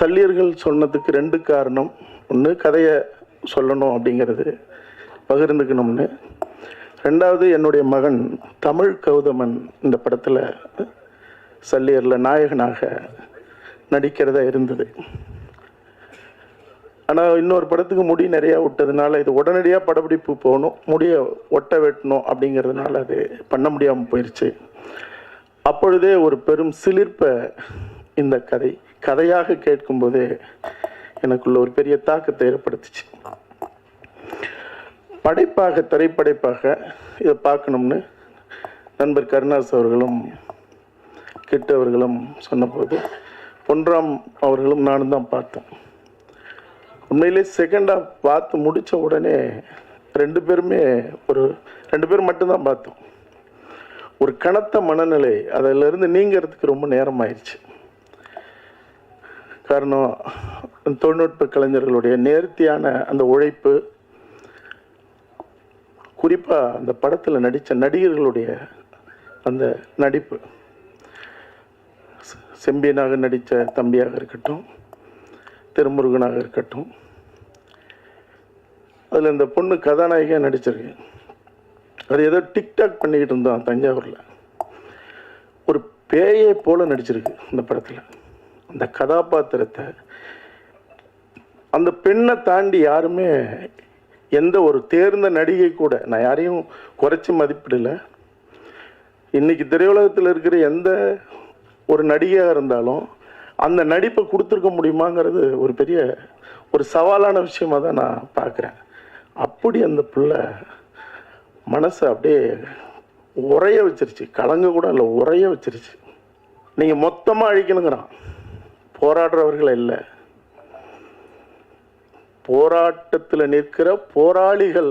சல்லியர்கள் சொன்னதுக்கு ரெண்டு காரணம். ஒன்று கதையை சொல்லணும் அப்படிங்கிறது பகிர்ந்துக்கணும்னு. ரெண்டாவது என்னுடைய மகன் தமிழ் கௌதமன் இந்த படத்தில் சல்லியரில் நாயகனாக நடிக்கிறதா இருந்தது. ஆனால் இன்னொரு படத்துக்கு முடி நிறையா விட்டதுனால இது உடனடியாக படப்பிடிப்பு போகணும் முடியை ஒட்ட வெட்டணும் அப்படிங்கிறதுனால அது பண்ண முடியாமல் போயிடுச்சு அப்பொழுதே ஒரு பெரும் சிலிர்ப்பை இந்த கதை. கதையாக கேட்கும்போது எனக்குள்ள ஒரு பெரிய தாக்கத்தை ஏற்படுத்துச்சு. படைப்பாக திரைப்படைப்பாக இதை பார்க்கணும்னு நண்பர் கருணாஸ் அவர்களும் கிட்ட அவர்களும் சொன்னபோது பொன்ராம் அவர்களும் நானும் தான் பார்த்தோம். உண்மையிலே செகண்டாக பார்த்து முடித்த உடனே ரெண்டு பேருமே ஒரு ரெண்டு பேரும் மட்டும்தான் பார்த்தோம். ஒரு கனத்த மனநிலை அதிலிருந்து நீங்கிறதுக்கு ரொம்ப நேரம் ஆயிடுச்சு காரணம் தொழில்நுட்ப கலைஞர்களுடைய நேர்த்தியான அந்த உழைப்பு குறிப்பாக அந்த படத்தில் நடித்த நடிகர்களுடைய அந்த நடிப்பு. செம்பியனாக நடித்த தம்பியாக இருக்கட்டும் திருமுருகனாக இருக்கட்டும். அதில் இந்த பொண்ணு கதாநாயகியாக நடிச்சிருக்கு. அது ஏதோ டிக்டாக் பண்ணிக்கிட்டு இருந்தோம் தஞ்சாவூரில். ஒரு பேயை போல் நடிச்சிருக்கு இந்த படத்தில். அந்த கதாபாத்திரத்தை அந்த பெண்ணை தாண்டி யாருமே எந்த ஒரு தேர்ந்த நடிகை கூட நான் யாரையும் குறைச்சி மதிப்பிடலை. இன்னைக்கு திரையுலகத்தில் இருக்கிற எந்த ஒரு நடிகையாக இருந்தாலும் அந்த நடிப்பை கொடுத்துருக்க முடியுமாங்கிறது ஒரு பெரிய ஒரு சவாலான விஷயமா தான் நான் பார்க்குறேன். அப்படி அந்த பிள்ளை மனசை அப்படியே உரைய வச்சிருச்சு. கலங்க கூட இல்லை உரைய வச்சிருச்சு. நீங்கள் மொத்தமாக அழிக்கணுங்கிறான். போராடுறவர்கள் இல்லை போராட்டத்தில் நிற்கிற போராளிகள்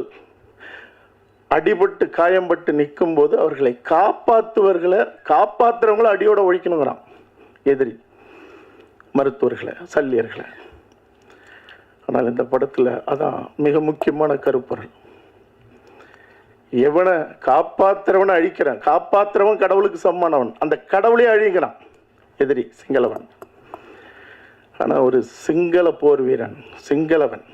அடிபட்டு காயம்பட்டு நிற்கும்போது அவர்களை காப்பாற்றுவர்களை காப்பாற்றுறவங்கள அடியோட ஒழிக்கணுங்கிறான் எதிரி மருத்துவர்களை சல்லியர்களை. ஆனால் இந்த படத்தில் அதான் மிக முக்கியமான கருப்பொருள். எவனை காப்பாற்றுறவனை அழிக்கிறான் காப்பாற்றுறவன் கடவுளுக்கு சம்மானவன் அந்த கடவுளே அழிங்கிறான் எதிரி சிங்களவன். ஆனால் ஒரு சிங்கள போர் வீரன் சிங்களவன்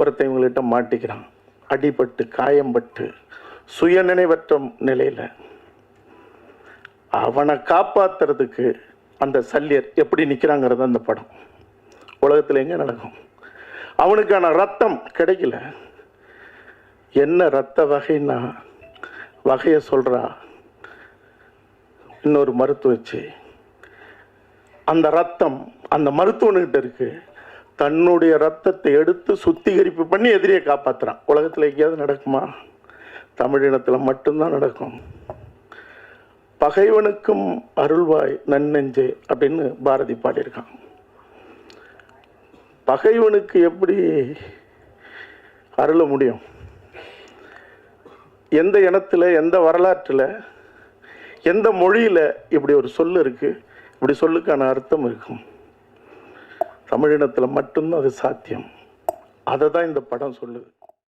ஒருத்தன் இவங்கள்ட்ட மாட்டிக்கிறான். அடிபட்டு காயம்பட்டு சுயநினைவற்ற நிலையில் அவனை காப்பாத்துறதுக்கு அந்த சல்லியர் எப்படி நிற்கிறாங்கிறது அந்த படம். உலகத்தில் எங்கே நடக்கும்? அவனுக்கான ரத்தம் கிடைக்கல. என்ன ரத்த வகைன்னா வகையை சொல்கிறா இன்னொரு மருத்துவச்சி. அந்த ரத்தம் அந்த மருத்துவனுக்கிட்ட இருக்கு. தன்னுடைய ரத்தத்தை எடுத்து சுத்திகரிப்பு பண்ணி எதிரியை காப்பாற்றுறான் உலகத்தில் எங்கேயாவது நடக்குமா? தமிழினத்தில் மட்டும்தான் நடக்கும். பகைவனுக்கும் அருள்வாய் நன்னெஞ்சே அப்படின்னு பாரதி பாடியிருக்கான். பகைவனுக்கு எப்படி அருள முடியும்? எந்த இனத்தில் எந்த வரலாற்றில் எந்த மொழியில் இப்படி ஒரு சொல் இருக்குது இப்படி சொல்லுக்கான அர்த்தம் இருக்கும். தமிழினத்தில் மட்டும்தான் அது சாத்தியம். அதை தான் இந்த படம் சொல்லுது.